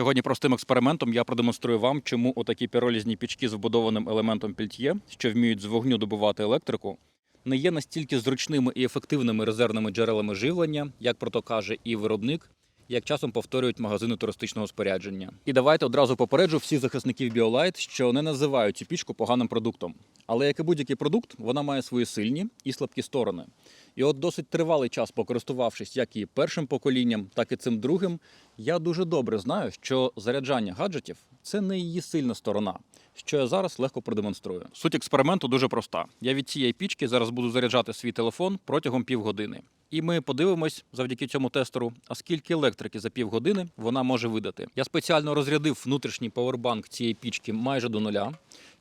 Сьогодні простим експериментом я продемонструю вам, чому отакі піролізні пічки з вбудованим елементом пельт'є, що вміють з вогню добувати електрику, не є настільки зручними і ефективними резервними джерелами живлення, як про то каже і виробник, як часом повторюють магазини туристичного спорядження. І давайте одразу попереджу всіх захисників BioLite, що не називають цю пічку поганим продуктом. Але як і будь-який продукт, вона має свої сильні і слабкі сторони. І от досить тривалий час, покористувавшись як і першим поколінням, так і цим другим, я дуже добре знаю, що заряджання гаджетів це не її сильна сторона, що я зараз легко продемонструю. Суть експерименту дуже проста. Я від цієї пічки зараз буду заряджати свій телефон протягом півгодини. І ми подивимось завдяки цьому тестеру, а скільки електрики за півгодини вона може видати. Я спеціально розрядив внутрішній павербанк цієї пічки майже до нуля,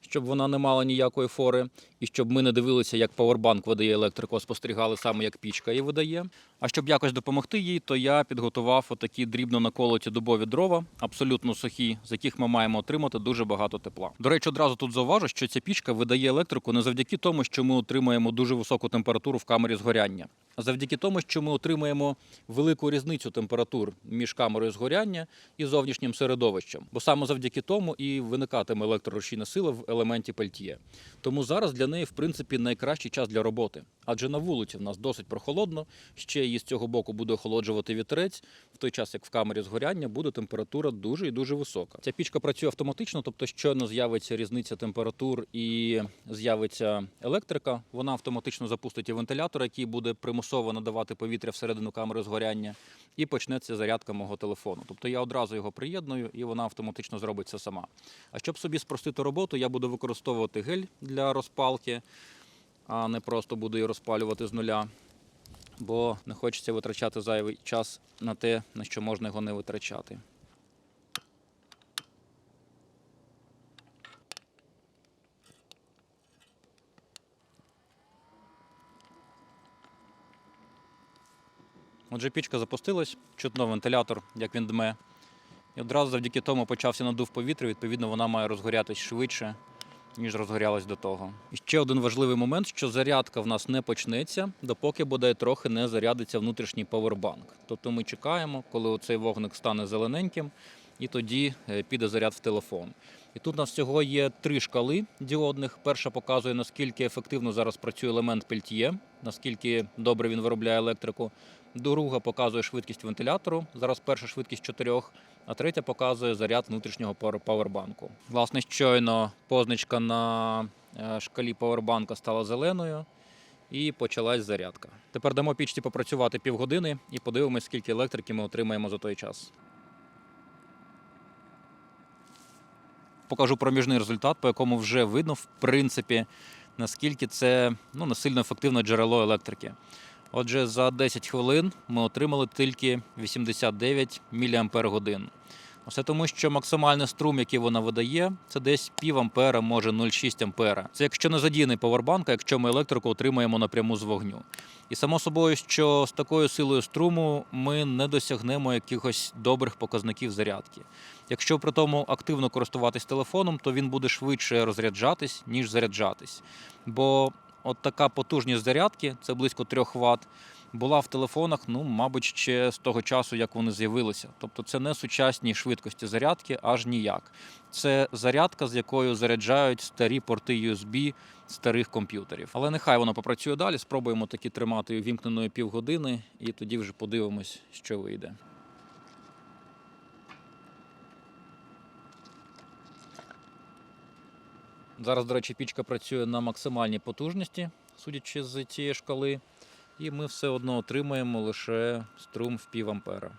щоб вона не мала ніякої фори, і щоб ми не дивилися, як павербанк видає електрику, а спостерігали саме, як пічка її видає. А щоб якось допомогти їй, то я підготував отакі дрібно наколоті дубові дрова, абсолютно сухі, з яких ми маємо отримати дуже багато тепла. До речі, одразу тут зауважу, що ця пічка видає електрику не завдяки тому, що ми отримуємо дуже високу температуру в камері згоряння, а завдяки тому, що ми отримуємо велику різницю температур між камерою згоряння і зовнішнім середовищем. Бо саме завдяки тому і виникатиме електрорушійна сила в елементі пельт'є. Тому зараз для неї, в принципі, найкращий час для роботи. Адже на вулиці в нас досить прохолодно, ще її з цього боку буде охолоджувати вітерець, в той час як в камері згоряння буде температура дуже і дуже висока. Ця пічка працює автоматично, тобто щойно з'явиться різниця температур і з'явиться електрика, вона автоматично запустить і вентилятор, який буде примусово надавати повітря всередину камери згоряння, і почнеться зарядка мого телефону. Тобто я одразу його приєдную, і вона автоматично зробить це сама. А щоб собі спростити роботу, я буду використовувати гель для розпалки, а не просто буду її розпалювати з нуля. Бо не хочеться витрачати зайвий час на те, на що можна його не витрачати. Отже, пічка запустилась, чутно вентилятор, як він дме. І одразу завдяки тому почався надув повітря, відповідно, вона має розгорятись швидше, ніж розгорялась до того. І ще один важливий момент, що зарядка в нас не почнеться, допоки бодай трохи не зарядиться внутрішній павербанк. Тобто ми чекаємо, коли цей вогник стане зелененьким, і тоді е, піде заряд в телефон. І тут у нас всього є три шкали діодних. Перша показує, наскільки ефективно зараз працює елемент пельт'є, наскільки добре він виробляє електрику. Друга показує швидкість вентилятору. Зараз перша швидкість 4, а третя показує заряд внутрішнього павербанку. Власне, щойно позначка на е, шкалі павербанка стала зеленою. І почалась зарядка. Тепер дамо пічці попрацювати півгодини і подивимось, скільки електрики ми отримаємо за той час. Покажу проміжний результат, по якому вже видно, в принципі, наскільки це ну, не сильно ефективне джерело електрики. Отже, за 10 хвилин ми отримали тільки 89 мАч. Все тому, що максимальний струм, який вона видає, це десь пів ампера, може 0,6 ампера. Це якщо не задійний павербанк, а якщо ми електрику отримаємо напряму з вогню. І само собою, що з такою силою струму ми не досягнемо якихось добрих показників зарядки. Якщо при тому активно користуватись телефоном, то він буде швидше розряджатись, ніж заряджатись. Бо от така потужність зарядки, це близько 3 Вт, була в телефонах, ну, мабуть, ще з того часу, як вони з'явилися. Тобто це не сучасні швидкості зарядки, аж ніяк. Це зарядка, з якою заряджають старі порти USB старих комп'ютерів. Але нехай воно попрацює далі. Спробуємо таки тримати її вімкненою півгодини, і тоді вже подивимось, що вийде. Зараз, до речі, пічка працює на максимальній потужності, судячи з цієї шкали, і ми все одно отримаємо лише струм в пів ампера.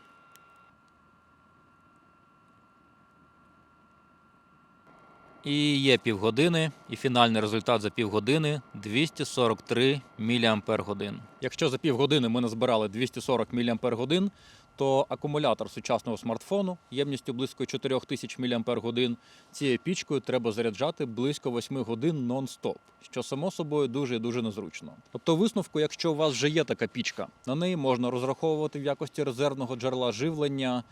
І є півгодини, і фінальний результат за півгодини 243 мАч. Якщо за півгодини ми назбирали 240 мАч, то акумулятор сучасного смартфону ємністю близько 4000 мАч цією пічкою треба заряджати близько 8 годин нон-стоп, що само собою дуже і дуже незручно. Тобто, висновку, якщо у вас вже є така пічка, на неї можна розраховувати в якості резервного джерела живлення.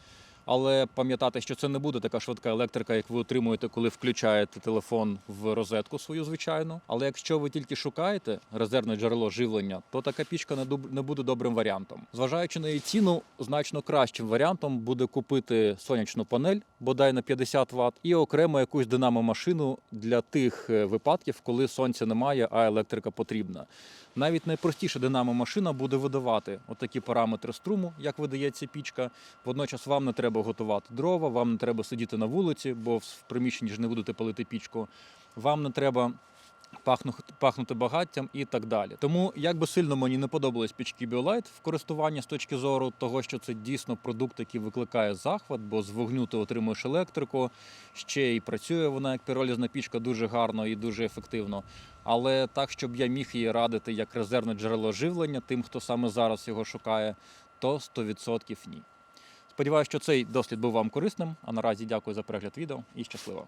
Але пам'ятати, що це не буде така швидка електрика, як ви отримуєте, коли включаєте телефон в розетку свою звичайну. Але якщо ви тільки шукаєте резервне джерело живлення, то така пічка не буде добрим варіантом. Зважаючи на її ціну, значно кращим варіантом буде купити сонячну панель, бодай на 50 Вт, і окремо якусь динамо-машину для тих е, випадків, коли сонця немає, а електрика потрібна. Навіть найпростіша динамо-машина буде видавати отакі параметри струму, як видається пічка. Водночас вам не треба готувати дрова, вам не треба сидіти на вулиці, бо в приміщенні ж не будете палити пічку. Вам не треба пахнути, багаттям і так далі. Тому, як би сильно мені не подобались пічки BioLite в користуванні з точки зору того, що це дійсно продукт, який викликає захват, бо з вогню ти отримуєш електрику, ще й працює вона як піролізна пічка дуже гарно і дуже ефективно. Але так, щоб я міг її радити як резервне джерело живлення тим, хто саме зараз його шукає, то 100% ні. Сподіваюся, що цей дослід був вам корисним. А наразі дякую за перегляд відео і щасливо.